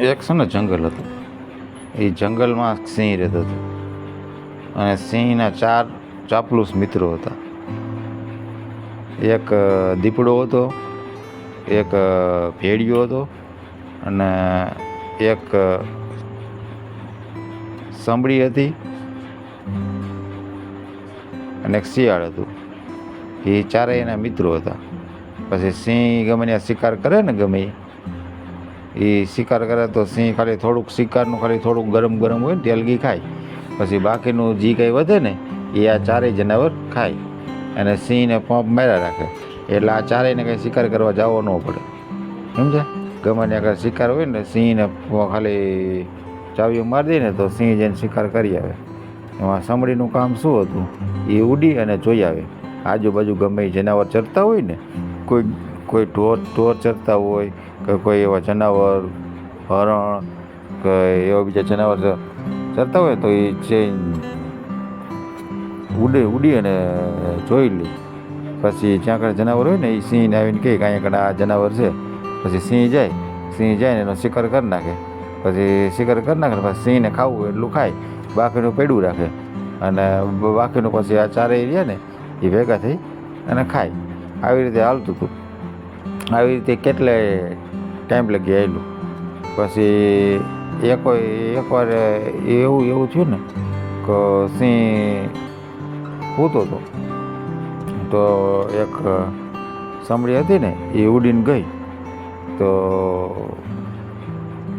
એક છે ને જંગલ હતું. એ જંગલમાં સિંહ રહેતો હતો. અને સિંહના ચાર ચાપલુસ મિત્રો હતા. એક દીપડો હતો, એક ભેડિયો હતો અને એક સાંભળી હતી અને એક શિયાળ હતું. એ ચારેય એના મિત્રો હતા. પછી સિંહ ગમે ત્યાં શિકાર કરે ને ગમે એ એ શિકાર કરે તો સિંહ ખાલી થોડુંક શિકારનું ખાલી થોડુંક ગરમ ગરમ હોય ને તેલગી ખાય. પછી બાકીનું જે કંઈ વધે ને એ આ ચારેય જનાવર ખાય અને સિંહને પંપ માર્યા રાખે. એટલે આ ચારેયને કંઈ શિકાર કરવા જવો ન પડે. સમજે ગમે ત્યાં આગળ શિકાર હોય ને સિંહને ખાલી ચાવીઓ મારી દે ને તો સિંહ જઈને શિકાર કરી આવે. એમાં સમડીનું કામ શું હતું? એ ઉડી અને જોઈ આવે. આજુબાજુ ગમે જનાવર ચરતા હોય ને, કોઈ કોઈ ઢોર ઢોર ચરતા હોય કે કોઈ એવા જનાવર, હરણ કે એવા બીજા જનાવર ચરતા હોય તો એ ચેન ઉડે, ઉડી અને જોઈ લે. પછી જ્યાં આગળ જનાવર હોય ને એ સિંહને આવીને કહે કે અહીંયા આગળ આ જનાવર છે. પછી સિંહ જાય સિંહ જાય ને એનો શિકાર કરી નાખે. પછી શિકાર કરી નાખે પછી સિંહને ખાવું એટલું ખાય, બાકીનું પડ્યું રાખે. અને બાકીનું પછી આ ચારેય રહ્યા ને એ ભેગા થઈ અને ખાય. આવી રીતે હાલતું હતું. આવી રીતે કેટલે ટાઈમ લગી આવેલું પછી એક એકવાર એવું એવું થયું ને કે સિંહ પૂતો હતો. તો એક સાંભળી હતી ને એ ઉડીને ગઈ. તો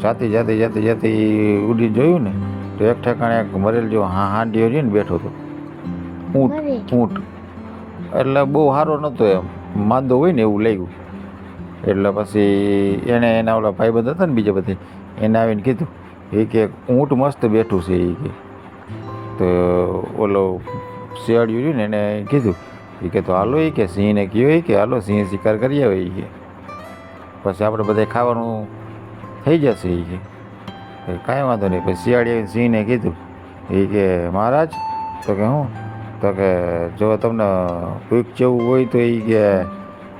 જાતી જાતી જાતી જાતી એ ઉડીને જોયું ને તો એક ઠેકાણે એક મરેલ જો હા હાંડીઓ ને બેઠો હતો. ઊંટ ઊંટ. એટલે બહુ સારો નહોતો એમ. માંદો હોય ને એવું લાગ્યું. એટલે પછી એણે એના ઓલા ભાઈ બધા હતા ને બીજા બધે, એને આવીને કીધું, એ કે ઊંટ મસ્ત બેઠું છે એ કે. તો ઓલો શિયાળ્યું રહ્યું ને એને કીધું, એ કે તો હાલો એ કે, સિંહને કહ્યું એ કે, હાલો સિંહ શિકાર કરી આવે એ કે. પછી આપણે બધા ખાવાનું થઈ જશે એ કે. કાંઈ વાંધો નહીં, પછી શિયાળી સિંહને કીધું એ કે મહારાજ, તો કે હું, તો કે જો તમને ભૂખ જેવું હોય તો એ કે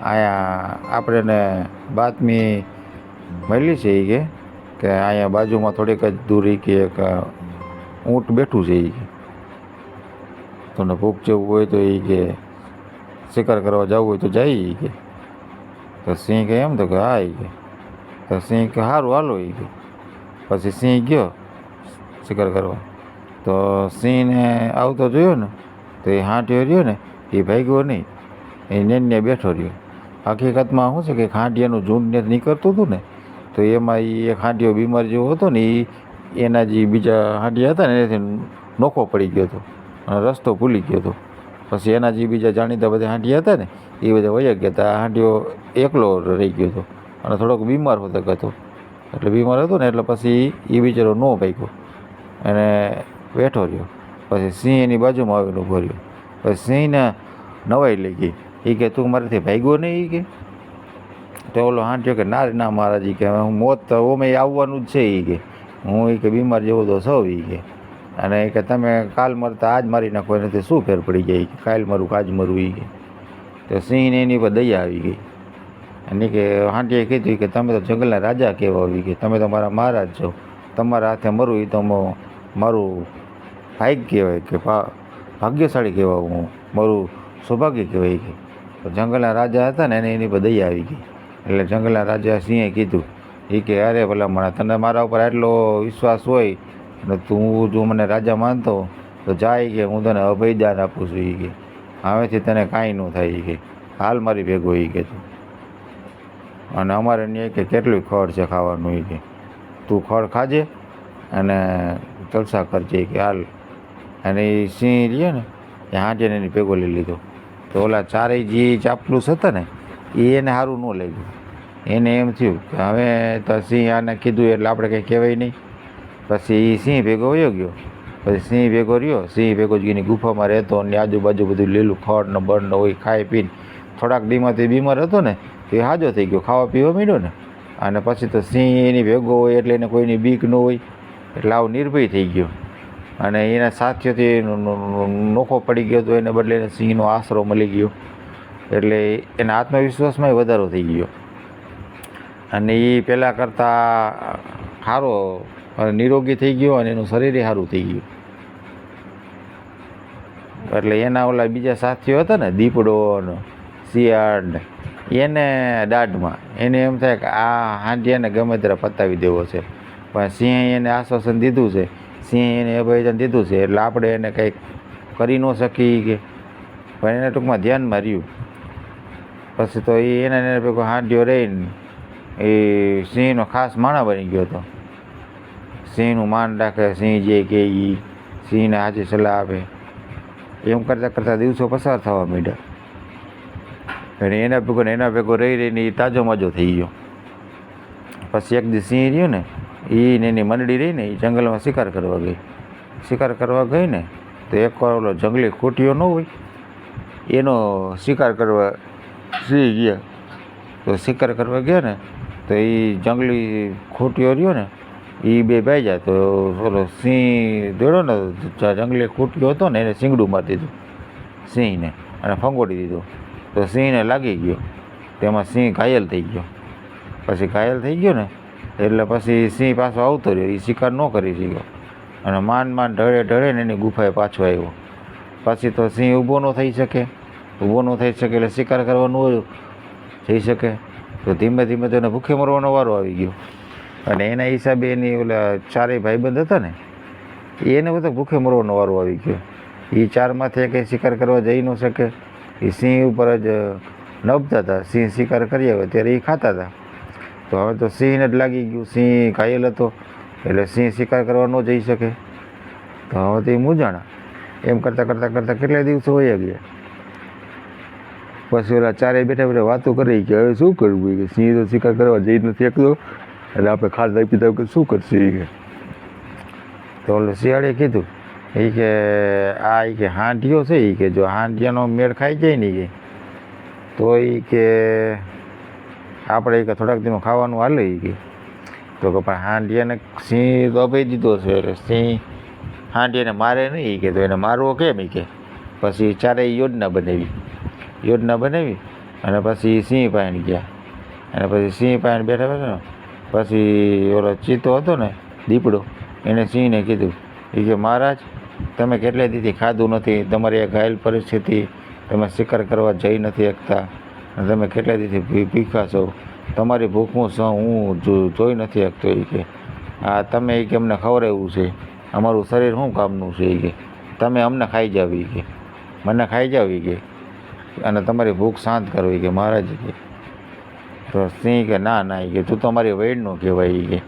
અહીંયા આપણે ને બાતમી મળી છે એ કે કે અહીંયા બાજુમાં થોડીક જ દૂર કે એક ઊંટ બેઠું છે એ કે. તમને ભૂખ જેવું હોય તો એ કે શિકાર કરવા જવું હોય તો જાય કે. તો સિંહ કે એમ તો કે હા એ કે. તો સિંહ કે સારું હાલો એ કે. પછી સિંહ ગયો શિકાર કરવા. તો સિંહને આવતો જોયો ને, તો એ હાંટ્યો રહ્યો ને, એ ભાગ્યો નહીં. એ નેનને બેઠો રહ્યો. હકીકતમાં શું છે કે હાંડિયાનું ઝૂંડ ને નીકળતું હતું ને, તો એમાં એ ખાંડિયો બીમાર જેવો હતો ને એ એના જે બીજા હાંડિયા હતા ને એનાથી નોખો પડી ગયો હતો અને રસ્તો ભૂલી ગયો હતો. પછી એના જે બીજા જાણીતા બધા હાંડિયા હતા ને એ બધા વયા ગયા હતા. હાંડિયો એકલો રહી ગયો હતો અને થોડોક બીમાર હતો હતો. એટલે બીમાર હતો ને, એટલે પછી એ બિચારો ન ભાગ્યો અને બેઠો રહ્યો. પછી સિંહ એની બાજુમાં આવેલો ઊભો રહ્યો. પછી સિંહને નવાઈ લઈ ગઈ. એ કે તું મારાથી ભાગ્યો નહીં એ કે? તો ઓલો હાંટ્યો કે, ના રે, ના મહારાજ કે હું મોત ઓમે આવવાનું જ છે એ કે. હું એ કે બીમાર જેવો તો સૌ એ કે. અને એ કે, તમે કાલ મરતા આજ મારી નાખો, એનાથી શું ફેર પડી જાય? કે, કાલ મરું કાજ મરું એ કે. તો સિંહને એની પર દયા આવી ગઈ. અને કે હાંટીએ કીધું કે, તમે તો જંગલના રાજા કહેવા આવી કે. તમે તો મારા મહારાજ છો. તમારા હાથે મરું એ તો મારું ભાગ્ય કહેવાય કે ભાગ્યશાળી કહેવાય હું. મારું સૌભાગ્ય કહેવાય કે. તો જંગલના રાજા હતા ને એને એની પર દયા આવી ગઈ. એટલે જંગલના રાજા સિંહે કીધું એ કે અરે ભલા મને તને મારા ઉપર આટલો વિશ્વાસ હોય અને તું જો મને રાજા માનતો, તો જાય કે હું તને અભયદાન આપું છું. એ કે હવેથી તને કાંઈ ન થાય. એ કે, હાલ મારી ભેગો. એ કે તું અને અમારે ન્યાય કે કેટલું ખડ છે ખાવાનું. એ કે, તું ખડ ખાજે અને જલસા કરજે. કે, હાલ. અને એ સિંહ રહ્યો ને, એ હાંટીને એની ભેગો લઈ લીધો. તો ઓલા ચારેય જે ચાપલુસ હતા ને, એ એને સારું ન લાગ્યું. એને એમ થયું કે હવે તો સિંહ આને કીધું એટલે આપણે કંઈ કહેવાય નહીં. પછી એ સિંહ ભેગો વયો ગયો. પછી સિંહ ભેગો રહ્યો. સિંહ ભેગો જ એની ગુફામાં રહેતો અને આજુબાજુ બધું લીલું ખડ ને બળ ને હોય, ખાઈ પીને થોડાક દીમાંથી બીમાર હતો ને, તો એ હાજો થઈ ગયો, ખાવા પીવા માંડ્યો ને. અને પછી તો સિંહ એની ભેગો હોય એટલે એને કોઈની બીક ન હોય. એટલે આવું નિર્ભય થઈ ગયો. અને એના સાથીઓથી નોખો પડી ગયો હતો, એને બદલે એને સિંહનો આશરો મળી ગયો. એટલે એના આત્મવિશ્વાસમાંય વધારો થઈ ગયો. અને એ પહેલાં કરતાં સારો નિરોગી થઈ ગયો અને એનું શરીર સારું થઈ ગયું. એટલે એના ઓલા બીજા સાથીઓ હતા ને, દીપડો ને શિયાળ એને દાઢમાં, એને એમ થાય કે આ હાંડિયાને ગમે ત્યારે પતાવી દેવો છે. પણ સિંહે એને આશ્વાસન દીધું છે સિંહે એને અભયજન દીધું છે, એટલે આપણે એને કંઈક કરી ન શકી કે. પણ એને ટૂંકમાં ધ્યાનમાં રહ્યું. પછી તો એ એના એને ભેગો હાંડિયો રહીને એ સિંહનો ખાસ માણા બની ગયો હતો. સિંહનું માન રાખે, સિંહ જે કે એ સિંહને હાજી સલાહ આપે. એમ કરતાં કરતાં દિવસો પસાર થવા માંડ્યા. અને એના ભેગો ને એના ભેગો રહી રહીને એ તાજો માજો થઈ ગયો. પછી એક દિવસ સિંહ રહ્યું ને એ ને એની મંડળી રહી ને એ જંગલમાં શિકાર કરવા ગઈ. શિકાર કરવા ગઈ ને તો એકવાર ઓલો જંગલી ખૂટીઓ ન હોય, એનો શિકાર કરવા સિંહ ગયા. તો શિકાર કરવા ગયા ને તો એ જંગલી ખૂટીઓ રહ્યો ને એ બે ભાઈ તો ઓલો સિંહ દોડ્યો ને જંગલી ખૂટ્યો હતો ને એને સિંગડું મારી દીધું, સિંહને અને ફંગોડી દીધું. તો સિંહને લાગી ગયો. તેમાં સિંહ ઘાયલ થઈ ગયો. પછી ઘાયલ થઈ ગયો ને એટલે પછી સિંહ પાછો આવતો રહ્યો એ શિકાર ન કરી શક્યો. અને માન માન ઢળે ઢળે ને એની ગુફાએ પાછો આવ્યો. પછી તો સિંહ ઊભો ન થઈ શકે. ઊભો ન થઈ શકે એટલે શિકાર કરવાનું થઈ શકે. તો ધીમે ધીમે તો એને ભૂખે મરવાનો વારો આવી ગયો. અને એના હિસાબે એની ઓલા ચારેય ભાઈબંધ હતા ને, એને બધો ભૂખે મરવાનો વારો આવી ગયો. એ ચારમાંથી કંઈ શિકાર કરવા જઈ ન શકે. એ સિંહ ઉપર જ નભતા હતા. સિંહ શિકાર કરી આવે ત્યારે એ ખાતા હતા. તો હવે તો સિંહને જ લાગી ગયું. સિંહ ઘાયલ હતો, એટલે સિંહ શિકાર કરવા ન જઈ શકે. તો હવે તો એ મૂંઝાણા. એમ કરતાં કરતાં કરતાં કેટલા દિવસો વયા ગયા? પછી ઓલા ચારે બેઠા બેઠા વાતો કરી કે હવે શું કરવું? કે સિંહ તો શિકાર કરવા જઈ નથી શકતો. એટલે આપણે ખાતા પીતા કે શું કરશે એ કે? તો ઓલો શિયાળે કીધું, એ કે આ એ કે હાંડિયો છે એ કે જો હાંડિયાનો મેળ ખાઈ જાય ને કે, તો એ કે આપણે કે થોડાક દિનો ખાવાનું હાલે કે. તો કે પણ હાંડિયાને સિંહ તો અભાઈ દીધો છે, એટલે સિંહ હાંડિયાને મારે નહીં કે, તો એને મારવો કેમ એ કે? પછી ચારેય યોજના બનાવી. યોજના બનાવી અને પછી સિંહ પાણી ગયા. અને પછી સિંહ પાણી બેઠા બેઠા પછી ઓલો ચીતો હતો ને, દીપડો એણે સિંહને કીધું એ કે મહારાજ, તમે કેટલા દીથી ખાધું નથી, તમારી આ ઘાયલ પરિસ્થિતિ, તમે શિકાર કરવા જઈ નથી શકતા તમે કેટલા દીથી ભીખા છો? તમારી ભૂખનું સહ હું જોઈ નથી શકતો એ કે, આ તમે એ કે અમને ખવડાવ્યું છે. અમારું શરીર શું કામનું છે એ કે? તમે અમને ખાઈ જાવ એ કે. મને ખાઈ જાવ એ કે. અને તમારી ભૂખ શાંત કરવી કે, મહારાજ કે. તો સિંહ કે, ના ના એ કે, તું તો મારી વૈડનો કહેવાય એ કે.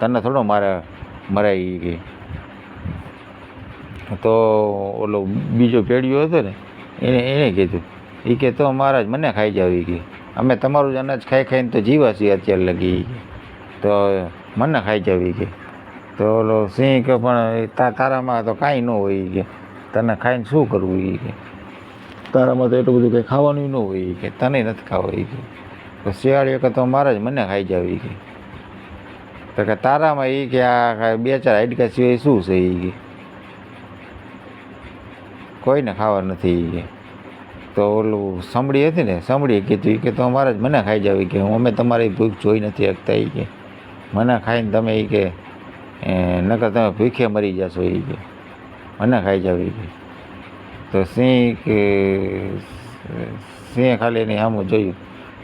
તને થોડો મારા, મરાય એ કે. તો ઓલો બીજો પેઢીઓ હતો ને, એને એને કીધું એ કે તો મહારાજ મને ખાઈ જાવ કે અમે તમારું જ અનાજ ખાઈ ખાઈને તો જીવા છીએ અત્યારે લગી તો મને ખાઈ જાવ કે તો ઓલો સિંહ કે પણ તારામાં તો કાંઈ ન હોય કે તને ખાઈને શું કરવું એ કે તારામાં તો એટલું બધું કંઈ ખાવાનું ન હોય કે તને નથી ખાવું ઈ કે તો શિયાળી કે તો મહારાજ મને ખાઈ જાવ કે તો કે તારામાં એ કે આ બે ચાર હાડકા સિવાય શું છે એ કે કોઈને ખાવા નથી એ કે તો ઓલું સાંભળી હતી ને સાંભળીએ કીધું કે તો મહારાજ મને ખાઈ જાવ કે, અમે તમારી ભૂખ જોઈ નથી શકતા એ કે. મને ખાઈને તમે એ કે નકર તમે ભૂખે મરી જશો એ કે. મને ખાઈ જાવ કે. તો સિંહ કે, સિંહે ખાલી એની સામું જોયું.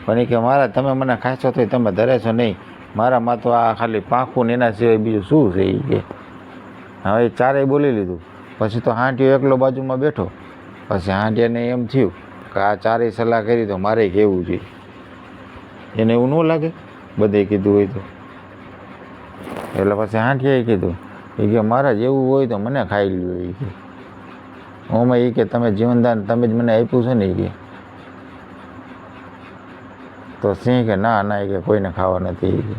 પણ એ કે મારા તમે મને ખાશો તો તમે ધરેશો નહીં. મારામાં તો આ ખાલી પાંખું ને એના સિવાય બીજું શું છે એ કે. હવે ચારેય બોલી લીધું. પછી તો હાંટીઓ એકલો બાજુમાં બેઠો. પછી હાંટિયાને એમ થયું કે આ ચારેય સલાહ કરી તો મારે કહેવું જોઈએ એને એવું ન લાગે? બધે કીધું હોય તો. એટલે પછી હાંટિયાએ કીધું, એ કે મહારાજ એવું હોય તો મને ખાઈ લ્યો એ કે. ઓમાં એ કે, તમે જીવનદાન તમે જ મને આપ્યું છે ને એ કે. તો સિંહ કે, ના ના, એ કે કોઈને ખાવા નથી એ કે.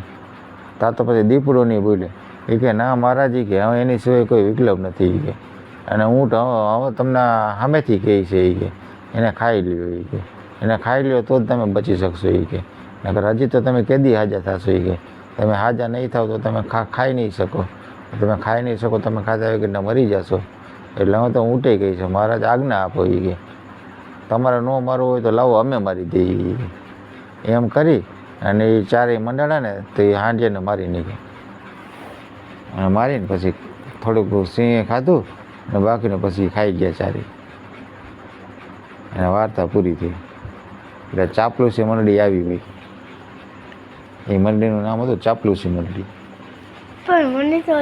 તા તો પછી દીપડો નહીં બોલે. એ કે, ના મહારાજ એ કે, હવે એની સિવાય કોઈ વિકલ્પ નથી એ કે. અને હું તો હવે હવે તમને સામેથી કહે છે એ કે, એને ખાઈ લ્યો એ કે. એને ખાઈ લ્યો તો જ તમે બચી શકશો એ કે. નકર હજી તો તમે કેદી હાજા થશો એ કે. તમે હાજા નહીં થાવ તો તમે ખા ખાઈ નહીં શકો. તમે ખાઈ નહીં શકો, તમે ખાધા વગરના મરી જશો. એટલે હું તો ઊંટે ગઈ છે, મહારાજ, આજ્ઞા આપો એ કે. તમારે ન મારવું હોય તો લાવો, અમે મારી દઈએ એમ કરી અને એ ચારેય મંડળાને તો એ હાંડિયાને મારી નાખે અને મારીને પછી થોડુંક સિંહે ખાધું. અને બાકીને પછી ખાઈ ગયા ચારી. અને વાર્તા પૂરી થઈ. એટલે ચાપલુસી મંડળી આવી ગઈ. એ મંડળીનું નામ હતું ચાપલુસી મંડળી. પણ મને તો